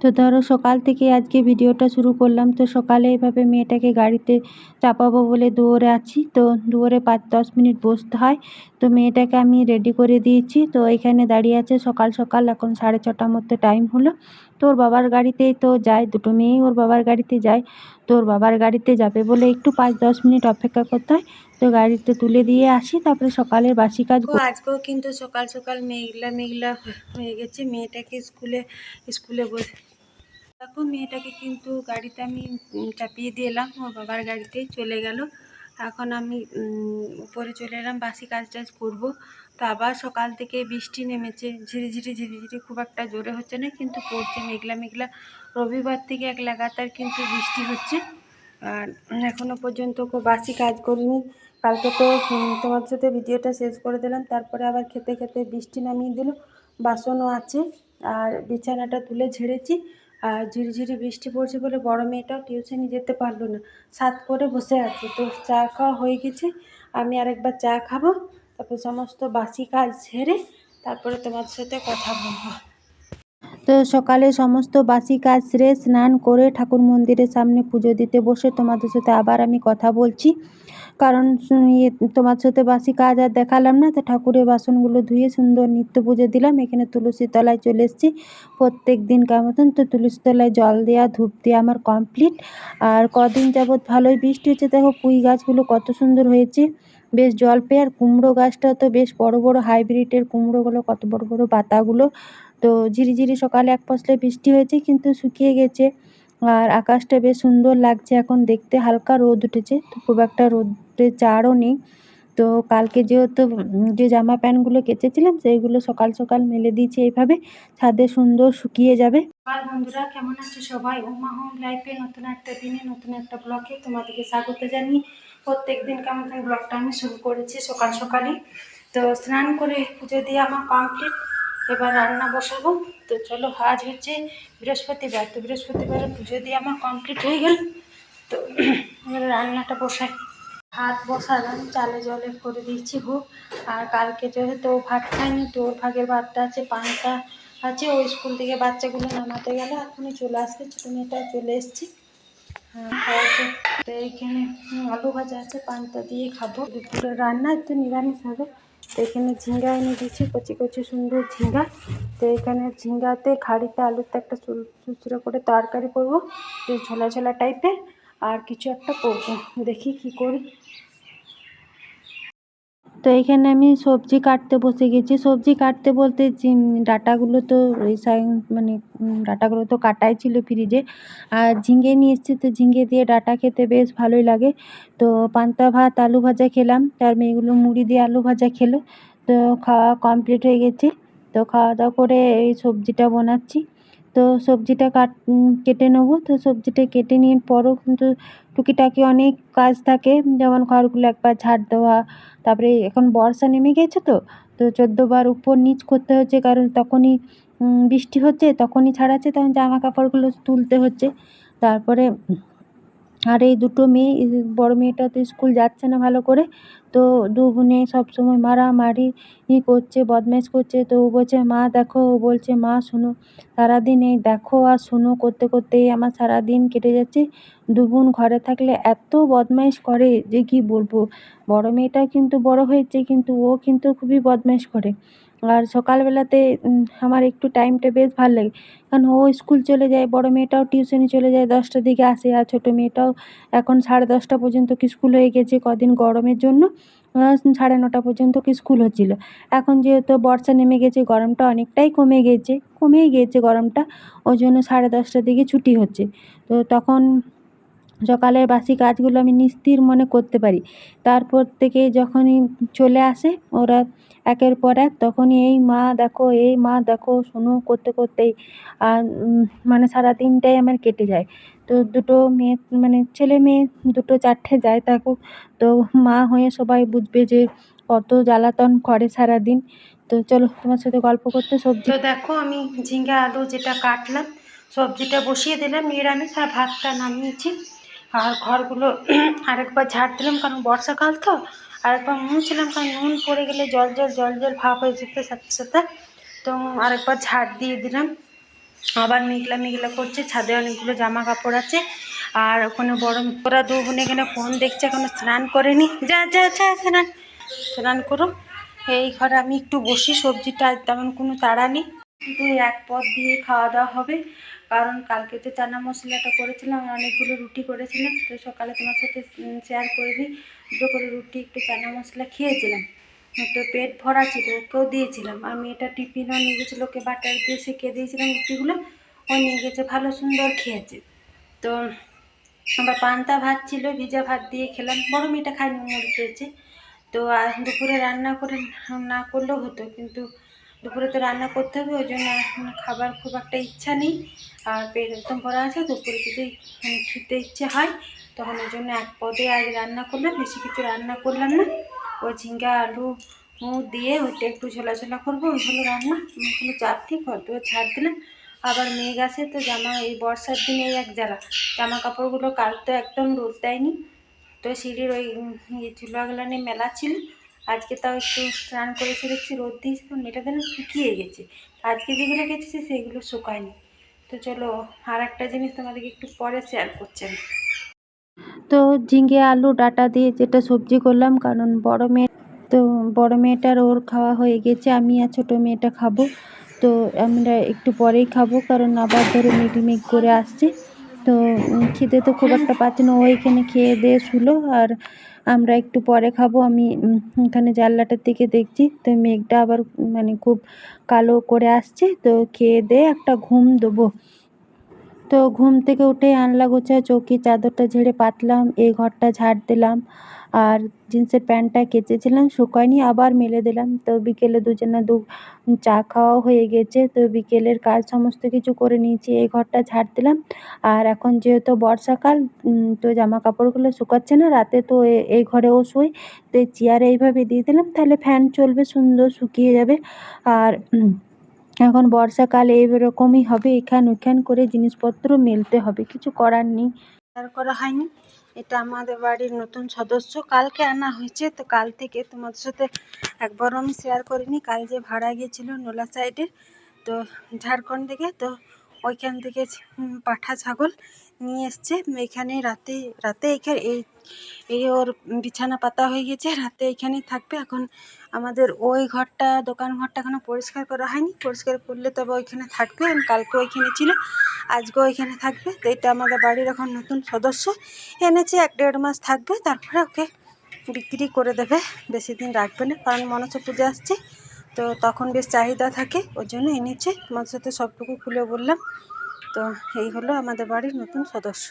তো ধরো সকাল থেকে আজকে ভিডিওটা শুরু করলাম। তো সকালে এইভাবে মেয়েটাকে গাড়িতে চাপাবো বলে দুয়ারে আছি। তো দুয়ারে পাঁচ দশ মিনিট বসতে হয়। তো মেয়েটাকে আমি রেডি করে দিয়েছি। তো এখানে দাঁড়িয়ে আছে সকাল সকাল, এখন সাড়ে ছটার মধ্যে টাইম হলো। তো ওর বাবার গাড়িতেই তো যায়, দুটো মেয়েই ওর বাবার গাড়িতে যায়। তো ওর বাবার গাড়িতে যাবে বলে একটু পাঁচ দশ মিনিট অপেক্ষা করতে হয়। তো গাড়িতে তুলে দিয়ে আসি, তারপরে সকালের বাসি কাজ আজকেও কিন্তু সকাল সকাল মেঘলা মেঘলা হয়ে গেছে। মেয়েটাকে স্কুলে স্কুলে বসে দেখো মেয়েটাকে কিন্তু গাড়িতে আমি চাপিয়ে দিয়ে এলাম। ওর বাবার গাড়িতেই চলে গেল। এখন আমি উপরে চলে এলাম, বাসি কাজ টাজ করব। তো আবার সকাল থেকে বৃষ্টি নেমেছে, ঝিরিঝিরি ঝিরিঝিরি, খুব একটা জোরে হচ্ছে না, কিন্তু পড়ছে মেঘলা মেঘলা। রবিবার থেকে এক লাগাতার কিন্তু বৃষ্টি হচ্ছে। আর এখনও পর্যন্ত খুব বাসি কাজ করিনি। কালকে তো তোমার সাথে ভিডিওটা শেষ করে দিলাম। তারপরে আবার খেতে খেতে বৃষ্টি নামিয়ে দিল। বাসনও আছে। আর বিছানাটা তুলে ঝেড়েছি। আর ঝিরিঝিরি বৃষ্টি পড়ছে বলে বড় মেয়েটাও টিউশনি যেতে পারল না। সাত করে বসে আছে। তো চা খাওয়া হয়ে গেছে। আমি আরেকবার চা খাব। তারপর সমস্ত বাসি কাজ ঝেড়ে তারপরে তোমার সাথে কথা বলব। তো সকালে সমস্ত বাসি কাজ সেরে স্নান করে ঠাকুর মন্দিরের সামনে পুজো দিতে বসে তোমাদের সাথে আবার আমি কথা বলছি। কারণ ইয়ে তোমার সাথে বাসি কাজ আর দেখালাম না, তো ঠাকুরের বাসনগুলো ধুয়ে সুন্দর নিত্য পুজো দিলাম। এখানে তুলসী তলায় চলে এসেছি। প্রত্যেক দিনকার মতন তো তুলসী তলায় জল দেওয়া ধূপ দেওয়া আমার কমপ্লিট আর কদিন যাবৎ ভালোই বৃষ্টি হচ্ছে, দেখো পুঁই গাছগুলো কত সুন্দর হয়েছে। বেশ জল পেয়ে, আর কুমড়ো গাছটা তো বেশ বড় বড় হাইব্রিডের কুমড়োগুলো, কত বড় বড় পাতাগুলো। তো ঝিরিঝিরি সকালে এক পশলা বৃষ্টি হয়েছে, কিন্তু শুকিয়ে গেছে। আর আকাশটা বেশ সুন্দর লাগছে এখন। দেখতে হালকা রোদ উঠেছে, তো খুব একটা রোদের চারও নেই। তো কালকে যেহেতু যে জামা প্যান্টগুলো কেচেছিলাম, সেইগুলো সকাল সকাল মেলে দিয়েছি এইভাবে। ছাদে সুন্দর শুকিয়ে যাবে। আর বন্ধুরা, কেমন আছো সবাই? উমা হোম লাইফে নতুন একটা দিনে, নতুন একটা ব্লগে তোমাদেরকে স্বাগত জানিয়ে প্রত্যেক দিন কেমন ব্লগটা আমি শুরু করেছি সকাল সকালে তো স্নান করে পুজো দিয়ে আমার কমপ্লিট এবার রান্না বসাবো। তো চলো, আজ হচ্ছে বৃহস্পতিবার। তো বৃহস্পতিবারে পুজো দিয়ে আমার কমপ্লিট হয়ে গেল। তো এবার রান্নাটা বসাই। ভাত বসালাম, চালে জলে করে দিয়েছি হোক আর কালকে যেহেতু ভাত খায়নি, তো ওর ভাগের ভাতটা আছে পানটা আছে। ওই স্কুল থেকে বাচ্চাগুলো নামাতে গেলে, এখনই চলে আসবে। ছোটো মেয়েটা চলে এসছি। হ্যাঁ তো এইখানে আলু ভাজা আছে, পান্তা দিয়ে খাব। দুপুরে রান্না, একটু নিরামিষ হবে। তো এখানে ঝিঙ্গা এনে দিচ্ছি কচি কচি সুন্দর ঝিঙ্গা। তো এখানে ঝিঙ্গাতে খাড়িতে আলুতে একটা চুচড়ো করে তরকারি করব ঝোলা ঝোলা টাইপের আর কিছু একটা করব। দেখি কি করি। তো এখানে আমি সবজি কাটতে বসে গেছি। সবজি কাটতে বলতে ডাটাগুলো তো ওই মানে ডাটাগুলো তো কাটাই ছিল ফ্রিজে আর ঝিঙে নিয়ে এসেছি তো ঝিঙে দিয়ে ডাটা খেতে বেশ ভালোই লাগে। তো পান্তা ভাত, আলু ভাজা খেলাম। তার মেয়েগুলো মুড়ি দিয়ে আলু ভাজা খেলো। তো খাওয়া কমপ্লিট হয়ে গেছে। তো খাওয়া দাওয়া করে এই সবজিটা বানাচ্ছি। তো সবজিটা কাট কেটে নেব। তো সবজিটা কেটে নিয়ে পরও কিন্তু টুকিটাকি অনেক কাজ থাকে। যেমন খড়গুলো একবার ঝাড় দেওয়া, তারপরে এখন বর্ষা নেমে গেছে তো তো চোদ্দোবার উপর নিচ করতে হচ্ছে কারণ তখনই বৃষ্টি হচ্ছে, তখনই ছাড়াচ্ছে, তখন জামা কাপড়গুলো তুলতে হচ্ছে। তারপরে আর এই দুটো মেয়ে বড় মেয়েটা তো স্কুল যাচ্ছে না ভালো করে। তো দু বোনে সবসময় মারামারি ই করছে, বদমাইশ করছে। তো ও বলছে, মা, দেখো। ও বলছে, মা, শোনো, সারাদিন এই দেখো আর শোনো করতে করতেই আমার সারাদিন কেটে যাচ্ছে। দু বোন ঘরে থাকলে এত বদমাইশ করে যে কি বলব? বড় মেয়েটা কিন্তু বড় হয়েছে, কিন্তু ও কিন্তু খুবই বদমাইশ করে। আর সকালবেলাতে আমার একটু টাইমটা বেশ ভালো লাগে। কারণ ও স্কুল চলে যায়, বড় মেয়েটাও টিউশনি চলে যায়, দশটার দিকে আসে, আর ছোটো মেয়েটাও এখন সাড়ে দশটা পর্যন্ত কি স্কুল হয়ে গেছে কদিন গরমের জন্য সাড়ে নটা পর্যন্ত কি স্কুল হচ্ছিল। এখন যেহেতু বর্ষা নেমে গেছে, গরমটা অনেকটাই কমে গেছে কমেই গিয়েছে গরমটা, ওই জন্য সাড়ে দশটার দিকে ছুটি হচ্ছে। তো তখন সকালের বাসি কাজগুলো আমি নিস্তির মনে করতে পারি। তারপর থেকে যখনই চলে আসে, ওরা একের পর এক তখনই এই মা দেখো, এই মা দেখো, শোনো, করতে করতেই, আর মানে সারা দিনটাই আমার কেটে যায়। তো দুটো মেয়ে মানে ছেলে মেয়ে দুটো চারটে যায় থাকুক তো মা হয়ে সবাই বুঝবে যে কত জ্বালাতন করে সারাদিন তো চলো তোমার সাথে গল্প করতে সবজি তো দেখো আমি ঝিঙ্গা আলু যেটা কাটলাম, সবজিটা বসিয়ে দিলাম, নিরামিষ আর ভাতটা নামিয়েছি। আর ঘরগুলো আরেকবার ঝাড় দিলাম কারণ বর্ষাকাল তো, আরেকবার মুছলাম কারণ নুন পড়ে গেলে জল জল জল জল ভাব হয়ে যেতে সাথে সাথে। তো আরেকবার ঝাড় দিয়ে দিলাম। আবার মেঘলা মেঘলা করছে, ছাদে অনেকগুলো জামা কাপড় আছে। আর ওখানে বড় ওরা দু বোন এখানে ফোন দেখছে, এখনও স্নান করেনি। যা যা যা, স্নান স্নান করো। এই ঘরে আমি একটু বসি, সবজিটা তেমন কোনো তাড়া নেই। কিন্তু এক পদ দিয়ে খাওয়া দাওয়া হবে। কারণ কালকে যে চানা মশলাটা করেছিলাম, অনেকগুলো রুটি করেছিলাম, তো সকালে তোমার সাথে শেয়ার করে দিই দুটো করে রুটি, একটু চানা মশলা খেয়েছিলাম। তো পেট ভরা ছিল, ওকেও দিয়েছিলাম। আর মেয়েটা টিফিনও নিয়ে গেছিল, ওকে বাটার দিয়ে সেঁকে দিয়েছিলাম রুটিগুলো। ও নিয়ে গেছে, ভালো সুন্দর খেয়েছে। তো আবার পান্তা ভাত ছিল, ভিজা ভাত দিয়ে খেলাম। বড় মেয়েটা খায়নি মুড়ি খেয়েছে তো দুপুরে রান্না করে, না করলেও হতো, কিন্তু দুপুরে তো রান্না করতে হবে, ওই জন্য এখন খাবার খুব একটা ইচ্ছা নেই। আর পেট একদম ভরা আছে, দুপুরে যদি মানে খেতে ইচ্ছে হয়, তখন ওই জন্য এক পদে আজ রান্না করলাম, বেশি কিছু রান্না করলাম না। ওই ঝিঙ্গা, আলু দিয়ে ওইটা একটু ঝোলা ঝোলা করব, ওই হলো রান্না। ওগুলো চাপ ঠিক হয়তো ছাড় দিলাম। আবার মেঘ আসে তো জামা, এই বর্ষার দিনে এক জ্বালা। জামা কাপড়গুলো কাল তো একদম রোদ দেয়নি। তো সিঁড়ির ওই ইয়ে চুলাগুলো নিয়ে মেলা ছিল আজকে তাও একটু স্নান করে এসে দেখছি রোদ দিয়েছে, তো মেয়েটা যেন শুকিয়ে গেছে। আজকে যেগুলো গেছে সেগুলো শুকায়নি। তো চলো আর একটা জিনিস তোমাদেরকে একটু পরে শেয়ার করছি আমি। তো ঝিঙে, আলু, ডাটা দিয়ে যেটা সবজি করলাম, কারণ বড় মেয়ে, তো বড় মেয়েটার ওর খাওয়া হয়ে গেছে, আমি আর ছোটো মেয়েটা খাব। তো আমরা একটু পরেই খাব, কারণ আবার ধরে মেঘ করে আসছে। তো খেতে তো খুব একটা পাচ্ছি না, ও এখানে খেয়ে দিয়ে শুলো, আর আমরা একটু পরে খাব, আমি এখানে জানলাটার দিকে দেখছি, তো মেঘটা আবার মানে খুব কালো করে আসছে, তো খেয়ে দিয়ে একটা ঘুম দেবো। তো ঘুম থেকে উঠে আনলা গোছা, চৌকি চাদরটা ঝেড়ে পাতলাম, এই ঘরটা ঝাড় দিলাম। আর জিন্সের প্যান্টটা কেচেছিলাম শুকায়নি আবার মেলে দিলাম। তো বিকেলে দুজনে দু চা খাওয়াও হয়ে গেছে, তো বিকেলের কাজ সমস্ত কিছু করে নিয়েছি, এই ঘরটা ঝাড় দিলাম। আর এখন যেহেতু বর্ষাকাল তো জামা কাপড়গুলো শুকাচ্ছে না, রাতে তো এই ঘরেও শুই। তো এই চেয়ারে এইভাবে দিয়ে দিলাম, তাহলে ফ্যান চলবে, সুন্দর শুকিয়ে যাবে। আর এখন বর্ষাকালে এরকমই হবে, এখান ওখান করে জিনিসপত্র মেলতে হবে, কিছু করার নেই। করা হয়নি। এটা আমাদের বাড়ির নতুন সদস্য। কালকে আনা হয়েছে, তো কাল থেকে তোমাদের সাথে একবারও আমি শেয়ার করিনি। কাল যে ভাড়া গিয়েছিল নোলা সাইডে তো ঝাড়খণ্ড থেকে, তো ওইখান থেকে পাঠা ছাগল। নিয়ে এসছে। এখানে রাতে রাতে এখানে এই এই ওর বিছানা পাতা হয়ে গেছে। রাতে এখানেই থাকবে। এখন আমাদের ওই ঘরটা, দোকান ঘরটা এখনও পরিষ্কার করা হয়নি। পরিষ্কার করলে তবে ওইখানে থাকবে। কালকে ওইখানে ছিল। আজকেও ওইখানে থাকবে। তো এটা আমাদের বাড়ির এখন নতুন সদস্য। এনেছে এক দেড় মাস থাকবে। তারপরে ওকে বিক্রি করে দেবে। বেশি দিন রাখবে না। কারণ মনসা পুজো আসছে। তো তখন বেশ চাহিদা থাকে। ওই জন্য এনেছে। তোমার সাথে সবটুকু খুলে বললাম। তো এই হলো আমাদের বাড়ির নতুন সদস্য।